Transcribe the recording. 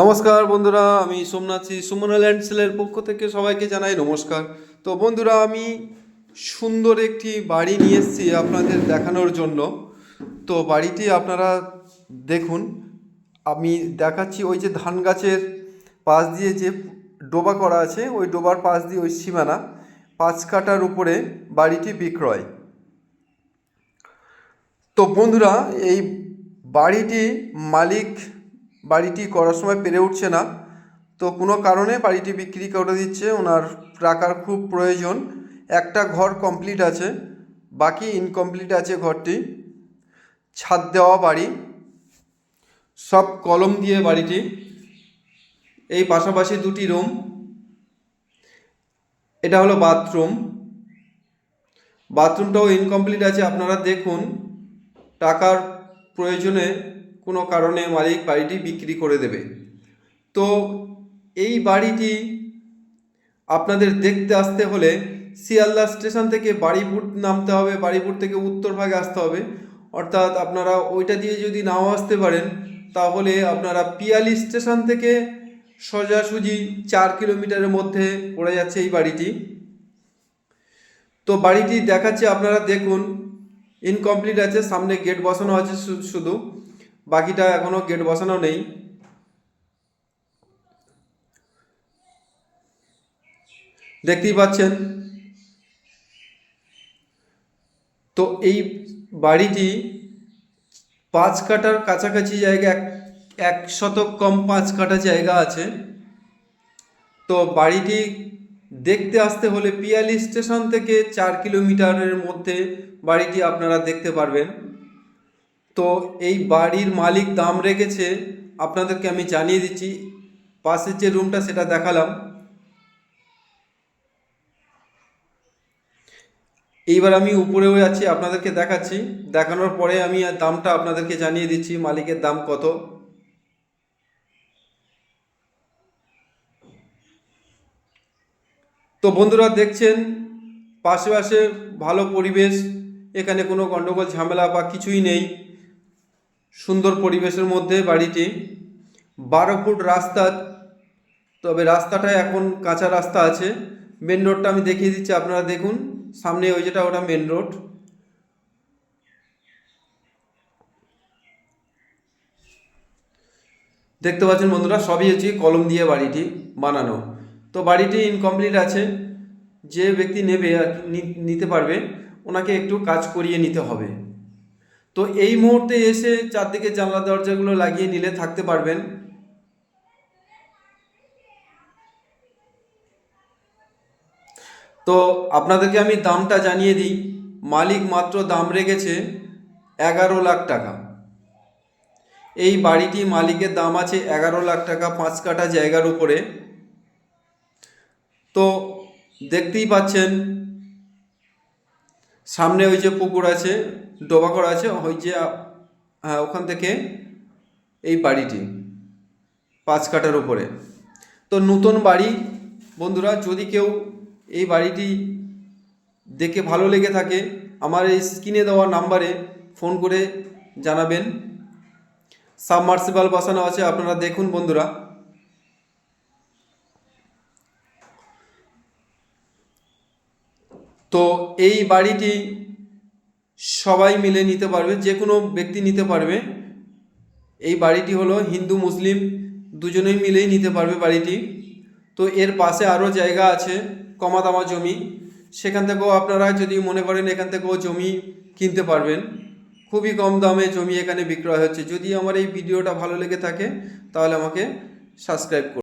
নমস্কার বন্ধুরা, আমি সোমনাথী সুমনা ল্যান্ড সেলের পক্ষ থেকে সবাইকে জানাই নমস্কার। তো বন্ধুরা, আমি সুন্দর একটি বাড়ি নিয়ে এসেছি আপনাদের দেখানোর জন্য। তো বাড়িটি আপনারা দেখুন, আমি দেখাচ্ছি ওই যে ধান গাছের পাশ দিয়ে যে ডোবা করা আছে, ওই ডোবার পাশ দিয়ে ওই সীমানা, পাঁচ কাটার উপরে বাড়িটি বিক্রয়। তো বন্ধুরা, এই বাড়িটি মালিক বাড়িটি করার সময় পেরে উঠছে না। তো কোনো কারণে বাড়িটি বিক্রি করে দিচ্ছে। ওনার টাকার খুব প্রয়োজন। একটা ঘর কমপ্লিট আছে। বাকি ইনকমপ্লিট আছে ঘরটি। ছাদ দেওয়া বাড়ি। সব কলম দিয়ে বাড়িটি। এই পাশাপাশি দুটি রুম এটা হলো বাথরুম বাথরুমটাও ইনকমপ্লিট আছে। আপনারা দেখুন, টাকার প্রয়োজনে কোনো কারণে মালিক বাড়িটি বিক্রি করে দেবে। তো এই বাড়িটি আপনাদের দেখতে আসতে হলে শিয়ালদা স্টেশন থেকে বাড়িপুর নামতে হবে, বাড়িপুর থেকে উত্তর ভাগে আসতে হবে। অর্থাৎ আপনারা ওইটা দিয়ে যদি নাও আসতে পারেন, তাহলে আপনারা পিয়ালি স্টেশন থেকে সোজাসুজি চার কিলোমিটারের মধ্যে পড়ে যাচ্ছে এই বাড়িটি। তো বাড়িটি দেখাচ্ছে, আপনারা দেখুন ইনকমপ্লিট আছে, সামনে গেট বসানো আছে শুধু। বাকিটা এখনও গেট বসানো নেই। দেখতেই পাচ্ছেন। তো এই বাড়িটি পাঁচ কাটার কাছাকাছি জায়গা, এক এক শতক কম পাঁচ কাটা জায়গা আছে। তো বাড়িটি দেখতে আসতে হলে পিয়ালি স্টেশন থেকে চার কিলোমিটারের মধ্যে বাড়িটি আপনারা দেখতে পারবেন। তো এই বাড়ির মালিক দাম রেখেছে, আপনাদেরকে আমি জানিয়ে দিচ্ছি। পাশের যে রুমটা, সেটা দেখালাম। এইবার আমি উপরেও যাচ্ছি আপনাদেরকে দেখাচ্ছি। দেখানোর পরে আমি দামটা আপনাদেরকে জানিয়ে দিচ্ছি, মালিকের দাম কত। তো বন্ধুরা, দেখছেন, পাশে পাশে ভালো পরিবেশ, এখানে কোনো গণ্ডগোল ঝামেলা বা কিছুই নেই। সুন্দর পরিবেশের মধ্যে বাড়িটি। বারো ফুট রাস্তা, তবে রাস্তাটা এখন কাঁচা রাস্তা আছে। মেন রোডটা আমি দেখিয়ে দিচ্ছি, আপনারা দেখুন। সামনে ওই যেটা, ওটা মেন রোড দেখতে পাচ্ছেন বন্ধুরা, সবই হচ্ছে কলম দিয়ে বাড়িটি বানানো। তো বাড়িটি ইনকমপ্লিট আছে। যে ব্যক্তি নেবে আর নিতে পারবে, ওনাকে একটু কাজ করিয়ে নিতে হবে। তো এই মুহূর্তে এসে চারদিকে জানলা দরজাগুলো লাগিয়ে নিলে থাকতে পারবেন। তো আপনাদেরকে আমি দামটা জানিয়ে দিই। মালিক মাত্র দাম রেখেছে এগারো লাখ টাকা। এই বাড়িটি মালিকের দাম আছে এগারো লাখ টাকা পাঁচ কাঠা জায়গার উপরে। তো দেখতেই পাচ্ছেন সামনে ওই যে পুকুর আছে ডোবা করা আছে, ওই যে হ্যাঁ ওখান থেকে এই বাড়িটি, পাঁচ কাটার উপরে। তো নতুন বাড়ি, বন্ধুরা, যদি কেউ এই বাড়িটি দেখে ভালো লেগে থাকে, আমার এই স্ক্রিনে দেওয়া নাম্বারে ফোন করে জানাবেন। সাবমার্সিবল বসানো আছে, আপনারা দেখুন বন্ধুরা। তো এই বাড়িটি সবাই মিলে নিতে পারবে, যে কোনো ব্যক্তি নিতে পারবে। এই বাড়িটি হলো হিন্দু, মুসলিম, দুজনেই মিলেই নিতে পারবে বাড়িটি। তো এর পাশে আরও জায়গা আছে কমা দামা জমি। সেখান থেকেও আপনারা যদি মনে করেন, এখান থেকেও জমি কিনতে পারবেন। খুবই কম দামে জমি এখানে বিক্রয় হচ্ছে। যদি আমার এই ভিডিওটা ভালো লেগে থাকে, তাহলে আমাকে সাবস্ক্রাইব করুন।